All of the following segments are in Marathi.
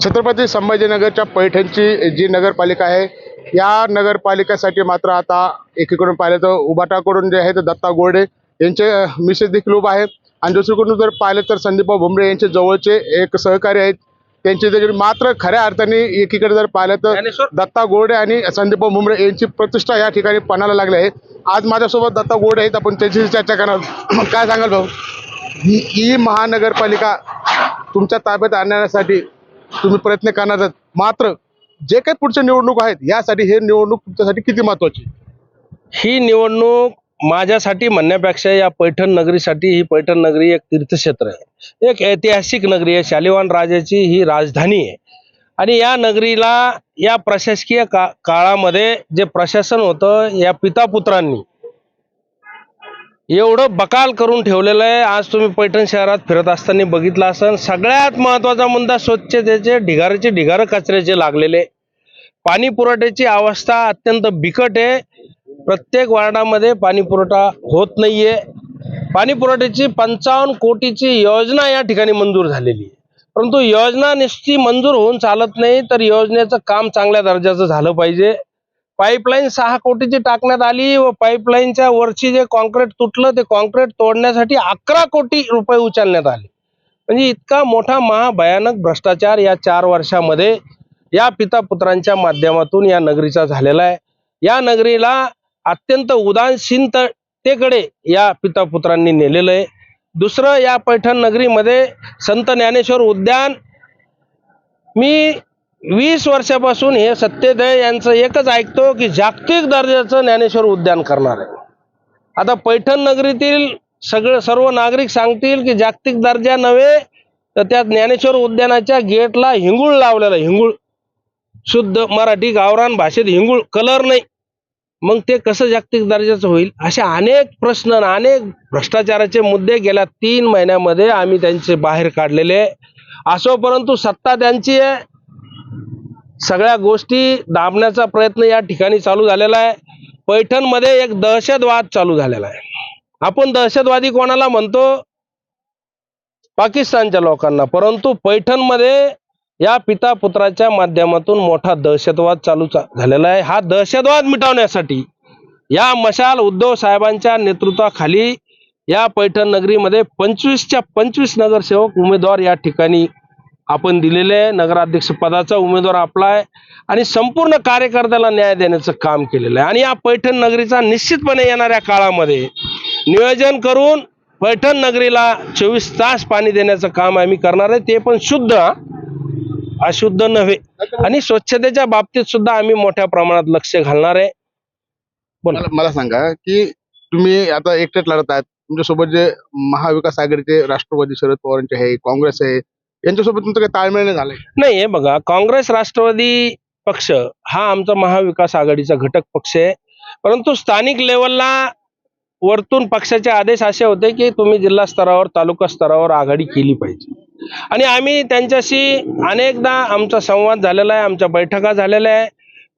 छत्रपती संभाजीनगरच्या पैठणची जी नगरपालिका आहे या नगरपालिकेसाठी मात्र आता एकीकडून पाहिलं तर उबाटाकडून जे आहे ते दत्ता गोरडे यांचे मिसेस देखील उभा आहे आणि दुसरीकडून जर पाहिलं तर संदीपभाऊ भुमरे यांचे जवळचे एक सहकारी आहेत. त्यांचे देखील मात्र खऱ्या अर्थाने एकीकडे जर पाहिलं तर? दत्ता गोरडे आणि संदीपभाऊ भुमरे यांची प्रतिष्ठा या ठिकाणी पणाला लागली आहे. आज माझ्यासोबत दत्ता गोरडे आहेत. आपण त्यांच्याशी चर्चा करणार काय सांगाल भाऊ? ही ही महानगरपालिका तुमच्या ताब्यात आणण्यासाठी तुम्ही प्रयत्न करणार आहात. मात्र जे काही पुढच्या निवडणूक आहेत यासाठी हे निवडणूक तुमच्यासाठी किती महत्वाची ही निवडणूक माझ्यासाठी म्हणण्यापेक्षा या पैठण नगरीसाठी ही पैठण नगरी एक तीर्थक्षेत्र आहे. एक ऐतिहासिक नगरी आहे. शालिवान राजाची ही राजधानी आहे. आणि या नगरीला या प्रशासकीय का काळामध्ये जे प्रशासन होतं या पितापुत्रांनी एवढं बकाल करून ठेवलेलं आहे. आज तुम्ही पैठण शहरात फिरत असताना बघितलं असाल सगळ्यात महत्त्वाचा मुद्दा स्वच्छतेचे ढिगाऱ्याचे ढिगारं कचऱ्याचे लागलेले. पाणी पुरवठ्याची अवस्था अत्यंत बिकट आहे. प्रत्येक वार्डामध्ये पाणी पुरवठा होत नाहीये. पाणी पुरवठ्याची पंचावन्न कोटीची योजना या ठिकाणी मंजूर झालेली आहे. परंतु योजना नुसती मंजूर होऊन चालत नाही तर योजनेचं काम चांगल्या दर्जाचं झालं पाहिजे. पाईपलाईन सहा कोटीची टाकण्यात आली व पाईपलाईनच्या वरची जे कॉन्क्रीट तुटलं ते कॉन्क्रीट तोडण्यासाठी अकरा कोटी रुपये उचलण्यात आले. म्हणजे इतका मोठा महाभयानक भ्रष्टाचार या चार वर्षामध्ये या पिता पुत्रांच्या माध्यमातून या नगरीचा झालेला आहे. या नगरीला अत्यंत उदासीनतेकडे या पिता पुत्रांनी नेलेलं आहे. दुसरं या पैठण नगरीमध्ये संत ज्ञानेश्वर उद्यान मी वीस वर्षापासून हे सत्यदय यांचं एकच ऐकतो की जागतिक दर्जाचं ज्ञानेश्वर उद्यान करणार आहे. आता पैठण नगरीतील सगळे सर्व नागरिक सांगतील की जागतिक दर्जा नव्हे तर त्या ज्ञानेश्वर उद्यानाच्या गेटला हिंगूळ लावलेला हिंगूळ शुद्ध मराठी गावरान भाषेत हिंगूळ कलर नाही. मग ते कसं जागतिक दर्जाचं होईल? असे अनेक प्रश्न आणि अनेक भ्रष्टाचाराचे मुद्दे गेल्या तीन महिन्यामध्ये आम्ही त्यांचे बाहेर काढलेले असो परंतु सत्ता त्यांची आहे. सगळ्या गोष्टी दाबण्याचा प्रयत्न या ठिकाणी चालू झालेला आहे. पैठणमध्ये एक दहशतवाद चालू झालेला आहे. आपण दहशतवादी कोणाला म्हणतो? पाकिस्तानच्या लोकांना. परंतु पैठणमध्ये या पिता पुत्राच्या माध्यमातून मोठा दहशतवाद चालू चा- झालेला आहे. हा दहशतवाद मिटवण्यासाठी या मशाल उद्धव साहेबांच्या नेतृत्वाखाली या पैठण नगरीमध्ये पंचवीसच्या पंचवीस नगरसेवक उमेदवार या ठिकाणी आपण दिलेले आहे. नगराध्यक्ष पदाचा उमेदवार आपला आहे. आणि संपूर्ण कार्यकर्त्याला न्याय देण्याचं काम केलेलं आहे. आणि या पैठण नगरीचा निश्चितपणे येणाऱ्या काळामध्ये नियोजन करून पैठण नगरीला चोवीस तास पाणी देण्याचं काम आम्ही करणार आहे. ते पण शुद्ध अशुद्ध नव्हे. आणि स्वच्छतेच्या बाबतीत सुद्धा आम्ही मोठ्या प्रमाणात लक्ष घालणार आहे. बोला. मला मला सांगा की तुम्ही आता एकटेच लढत आहात. तुमच्यासोबत जे महाविकास आघाडीचे राष्ट्रवादी शरद पवारांचे आहे काँग्रेस आहे यांच्यासोबत तुमचं काही ताळमेळ नाही झालंय? नाही हे बघा काँग्रेस राष्ट्रवादी पक्ष हा आमचा महाविकास आघाडीचा घटक पक्ष आहे. परंतु स्थानिक लेवलला वरतून पक्षाचे आदेश असे होते की तुम्ही जिल्हा स्तरावर तालुका स्तरावर आघाडी केली पाहिजे. आणि आम्ही त्यांच्याशी अनेकदा आमचा संवाद झालेला आहे आमच्या बैठका झालेल्या आहे.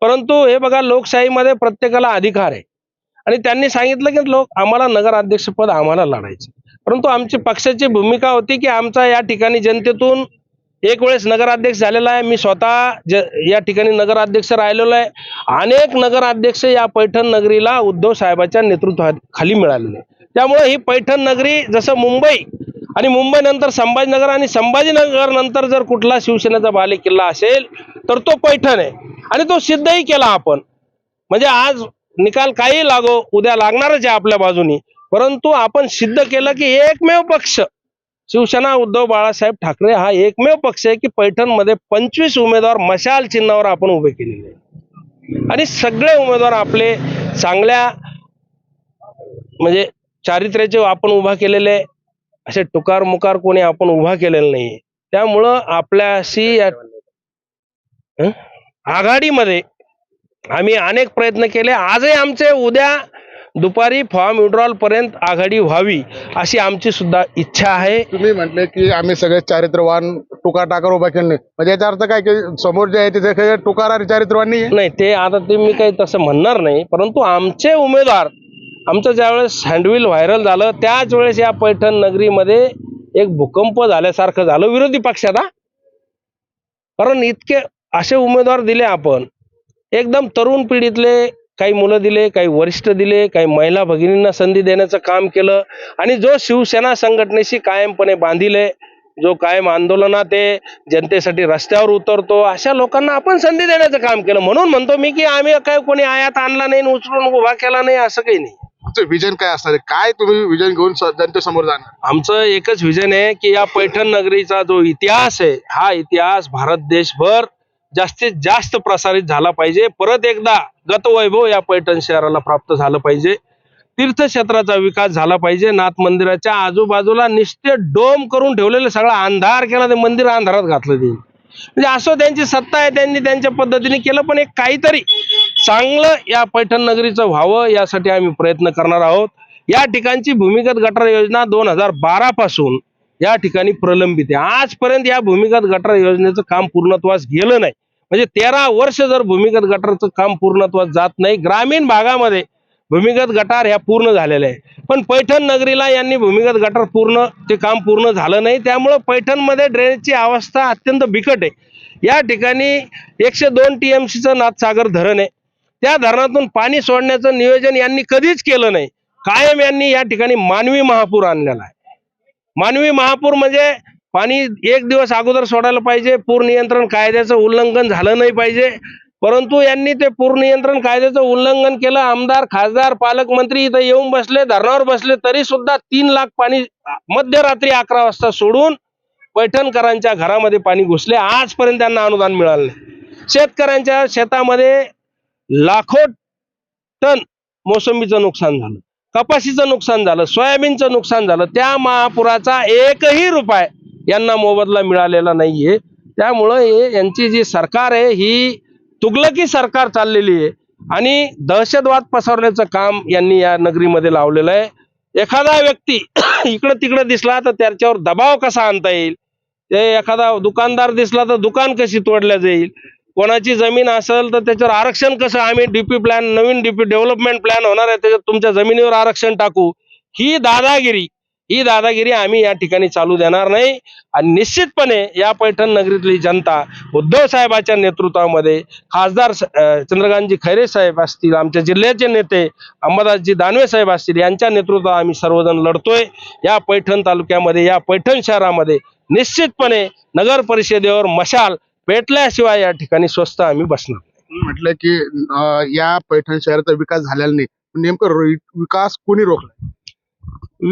परंतु हे बघा लोकशाहीमध्ये प्रत्येकाला अधिकार आहे. आणि त्यांनी सांगितलं की लोक आम्हाला नगराध्यक्षपद आम्हाला लढायचं परंतु आमची पक्षाची भूमिका होती की आमचा या ठिकाणी जनतेतून एक वेळेस नगराध्यक्ष झालेला आहे. मी स्वतः ज या ठिकाणी नगराध्यक्ष राहिलेलो आहे. अनेक नगराध्यक्ष या पैठण नगरीला उद्धव साहेबाच्या नेतृत्वाखाली मिळालेले त्यामुळे ही पैठण नगरी जसं मुंबई आणि मुंबई नंतर संभाजीनगर आणि संभाजीनगर नंतर जर कुठला शिवसेनेचा बाले किल्ला असेल तर तो पैठण आहे. आणि तो सिद्धही केला आपण. म्हणजे आज निकाल काही लागो उद्या लागणारच आहे आपल्या बाजूनी. परंतु आपण सिद्ध केलं की एकमेव पक्ष शिवसेना उद्धव बाळासाहेब ठाकरे हा एकमेव पक्ष आहे की पैठणमध्ये पंचवीस उमेदवार मशाल चिन्हावर आपण उभे केलेले आणि सगळे उमेदवार आपले चांगल्या म्हणजे चारित्र्याचे आपण उभा केलेले आहे. असे टुकार मुकार कोणी आपण उभा केलेलं नाही त्यामुळं आपल्याशी या आघाडीमध्ये आम्ही अनेक प्रयत्न केले. आजही आमचे उद्या दुपारी फॉर्म विड्रॉल पर्यंत आघाडी व्हावी अशी आमची सुद्धा इच्छा आहे. तुम्ही म्हटले की आम्ही सगळे चारित्र्यवान टुकार टाकार उभा केले म्हणजे याचा अर्थ काय की समोर जे आहे ते काही टुकार आणि चारित्र्यवान नाही नाही ते आता ते मी काही तसं म्हणणार नाही परंतु आमचे उमेदवार आमचं ज्यावेळेस हँडविल व्हायरल झालं त्याच वेळेस या पैठण नगरीमध्ये एक भूकंप झाल्यासारखं झालं विरोधी पक्षात हा कारण इतके असे उमेदवार दिले आपण एकदम तरुण पिढीतले काही मुलं दिले काही वरिष्ठ दिले काही महिला भगिनींना संधी देण्याचं काम केलं आणि जो शिवसेना संघटनेशी कायमपणे बांधिले जो कायम आंदोलनात आहे जनतेसाठी रस्त्यावर उतरतो अशा लोकांना आपण संधी देण्याचं काम केलं. म्हणून म्हणतो मी की आम्ही काय कोणी आयात आणला नाही उचलून उभा केला नाही असं काही नाही. तुमचं विजन काय असणार आहे? काय तुम्ही विजन घेऊन जनतेसमोर जाणार? आमचं एकच विजन आहे की या पैठण नगरीचा जो इतिहास आहे हा इतिहास भारत देशभर जास्तीत जास्त प्रसारित झाला पाहिजे. परत एकदा गतवैभव या पैठण शहराला प्राप्त झालं पाहिजे. तीर्थक्षेत्राचा विकास झाला पाहिजे. नाथ मंदिराच्या आजूबाजूला निश्चित डोम करून ठेवलेले सगळा अंधार केला ते मंदिर अंधारात घातलं देईल म्हणजे असं त्यांची सत्ता आहे त्यांनी त्यांच्या पद्धतीने केलं पण एक काहीतरी चांगलं या पैठण नगरीचं व्हावं यासाठी आम्ही प्रयत्न करणार आहोत. या ठिकाणची भूमिगत गटार योजना दोन हजार बारा पासून या ठिकाणी प्रलंबित आहे. आजपर्यंत या भूमिगत गटार योजनेचं काम पूर्णत्वास गेलं नाही. म्हणजे तेरा वर्ष जर भूमिगत गटारचं काम पूर्णत्वास जात नाही ग्रामीण भागामध्ये भूमिगत गटार ह्या पूर्ण झालेल्या आहे पण पैठण नगरीला यांनी भूमिगत गटार पूर्ण ते काम पूर्ण झालं नाही. त्यामुळं पैठणमध्ये ड्रेनेजची अवस्था अत्यंत बिकट आहे. या ठिकाणी एकशे दोन टी एम सीचं नाथसागर धरण आहे. त्या धरणातून पाणी सोडण्याचं नियोजन यांनी कधीच केलं नाही. कायम यांनी या ठिकाणी मानवी महापूर आणलेला आहे. मानवी महापूर म्हणजे पाणी एक दिवस अगोदर सोडायला पाहिजे पूर नियंत्रण कायद्याचं उल्लंघन झालं नाही पाहिजे. परंतु यांनी ते पूर नियंत्रण कायद्याचं उल्लंघन केलं आमदार खासदार पालकमंत्री इथं येऊन बसले धरणावर बसले तरी सुद्धा तीन लाख पाणी मध्यरात्री अकरा वाजता सोडून पैठणकरांच्या घरामध्ये पाणी घुसले. आजपर्यंत त्यांना अनुदान मिळालं नाही. शेतकऱ्यांच्या शेतामध्ये लाखो टन मोसंबीचं नुकसान झालं. कपाशीचं नुकसान झालं सोयाबीनचं नुकसान झालं त्या महापुराचा एकही रुपये यांना मोबदला मिळालेला नाहीये. त्यामुळं हे यांची जी सरकार आहे ही तुगलकी सरकार चाललेली आहे. आणि दहशतवाद पसरण्याचं काम यांनी या नगरीमध्ये लावलेलं आहे. एखादा व्यक्ती इकडं तिकडं दिसला तर त्याच्यावर दबाव कसा आणता येईल? ते एखादा दुकानदार दिसला तर दुकान कशी तोडल्या जाईल? कोणाची जमीन असेल तर त्याच्यावर आरक्षण कसं? आम्ही डीपी प्लॅन नवीन डीपी डेव्हलपमेंट प्लॅन होणार आहे. त्याच्यात तुमच्या जमिनीवर आरक्षण टाकू. ही दादागिरी ही दादागिरी आम्ही या ठिकाणी चालू देणार नाही. आणि निश्चितपणे या पैठण नगरीतली जनता उद्धव साहेबाच्या नेतृत्वामध्ये खासदार चंद्रकांतजी खैरे साहेब असतील आमच्या जिल्ह्याचे नेते अंबादासजी दानवे साहेब असतील यांच्या नेतृत्वात आम्ही सर्वजण लढतोय. या पैठण तालुक्यामध्ये या पैठण शहरामध्ये निश्चितपणे नगर परिषदेवर मशाल पेटल्याशिवाय या ठिकाणी स्वस्त आम्ही बसणार तुम्ही म्हटलं की अं, या पैठण शहराचा विकास झालेला नाही. नेमकं रो- विकास कोणी रोखला?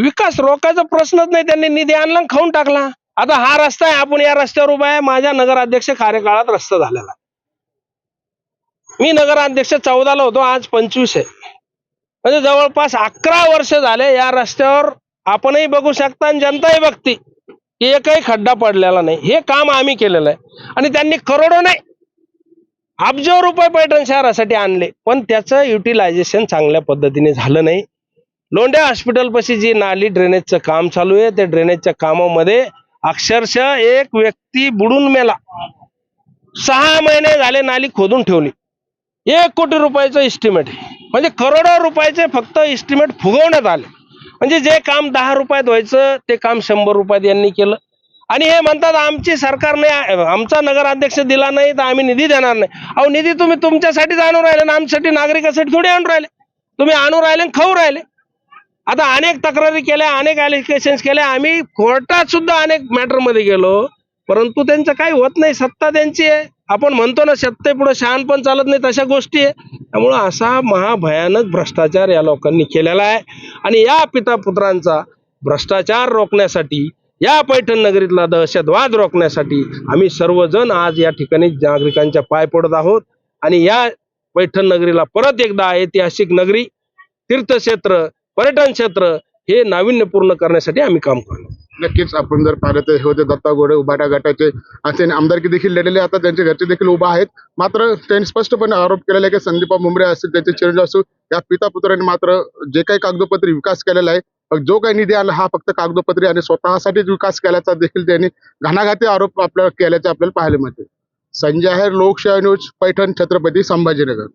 विकास रोखायचा प्रश्नच नाही. त्यांनी निधी आणला आणि खाऊन टाकला. आता हा रस्ता आहे. आपण या रस्त्यावर उभा आहे. माझ्या नगराध्यक्ष कार्यकाळात रस्ता झालेला मी नगराध्यक्ष चौदाला होतो. आज पंचवीस आहे. म्हणजे जवळपास अकरा वर्ष झाले या रस्त्यावर आपणही बघू शकता आणि जनताही बघते. की एकही खड्डा पडलेला नाही. हे काम आम्ही केलेलं आहे. आणि त्यांनी करोडो नाही अब्ज रुपये पैठण शहरासाठी आणले. पण त्याचं युटिलायझेशन चांगल्या पद्धतीने झालं नाही. लोंढ्या हॉस्पिटलपाशी जी नाली ड्रेनेजचं काम चालू आहे त्या ड्रेनेजच्या कामामध्ये अक्षरशः एक व्यक्ती बुडून मेला. सहा महिने झाले नाली खोदून ठेवली. एक कोटी रुपयाचं इस्टिमेट म्हणजे करोडो रुपयाचे फक्त इस्टिमेट फुगवण्यात आले. म्हणजे जे काम दहा रुपयात व्हायचं ते काम शंभर रुपयात यांनी केलं. आणि हे म्हणतात आमची सरकारने आमचा नगराध्यक्ष दिला नाही तर आम्ही निधी देणार नाही. अहो निधी तुम्ही तुमच्यासाठीच आणून राहिले ना आमच्यासाठी नागरिकासाठी थोडी आणून राहिले. तुम्ही आणून राहिले आणि खाऊ राहिले. आता अनेक तक्रारी केल्या अनेक ॲलिगेशन्स केल्या. आम्ही कोर्टात सुद्धा अनेक मॅटरमध्ये गेलो परंतु त्यांचं काही होत नाही. सत्ता त्यांची आहे. आपण म्हणतो ना सत्ते पुढे शहाण पण चालत नाही तशा गोष्टी आहे. त्यामुळं असा महाभयानक भ्रष्टाचार या लोकांनी केलेला आहे. आणि या पिता पुत्रांचा भ्रष्टाचार रोखण्यासाठी या पैठण नगरीतला दहशतवाद रोखण्यासाठी आम्ही सर्वजण आज या ठिकाणी नागरिकांच्या पाय पडत आहोत. आणि या पैठण नगरीला परत एकदा ऐतिहासिक नगरी तीर्थक्षेत्र पर्यटन क्षेत्र हे नाविन्यपूर्ण करण्यासाठी आम्ही काम करतो नक्कीच आपण जर पाहिलं तर हे होते दत्ता गोडे उभाटा गटाचे असे आमदारकी देखील लढलेले आता त्यांचे घरचे देखील उभा आहेत. मात्र त्यांनी स्पष्टपणे आरोप केलेला आहे की संदीपा मुंबरे असतील त्यांचे चिरंजीव असू या पिता पुत्रांनी मात्र जे काही कागदोपत्री विकास केलेला आहे जो काही निधी आला हा फक्त कागदोपत्री आणि स्वतःसाठीच विकास केल्याचा देखील त्यांनी घणाघाती आरोप आपल्याला केल्याचे आपल्याला पाहायला मिळते. संजय आहेर लोकशाही न्यूज पैठण छत्रपती संभाजीनगर.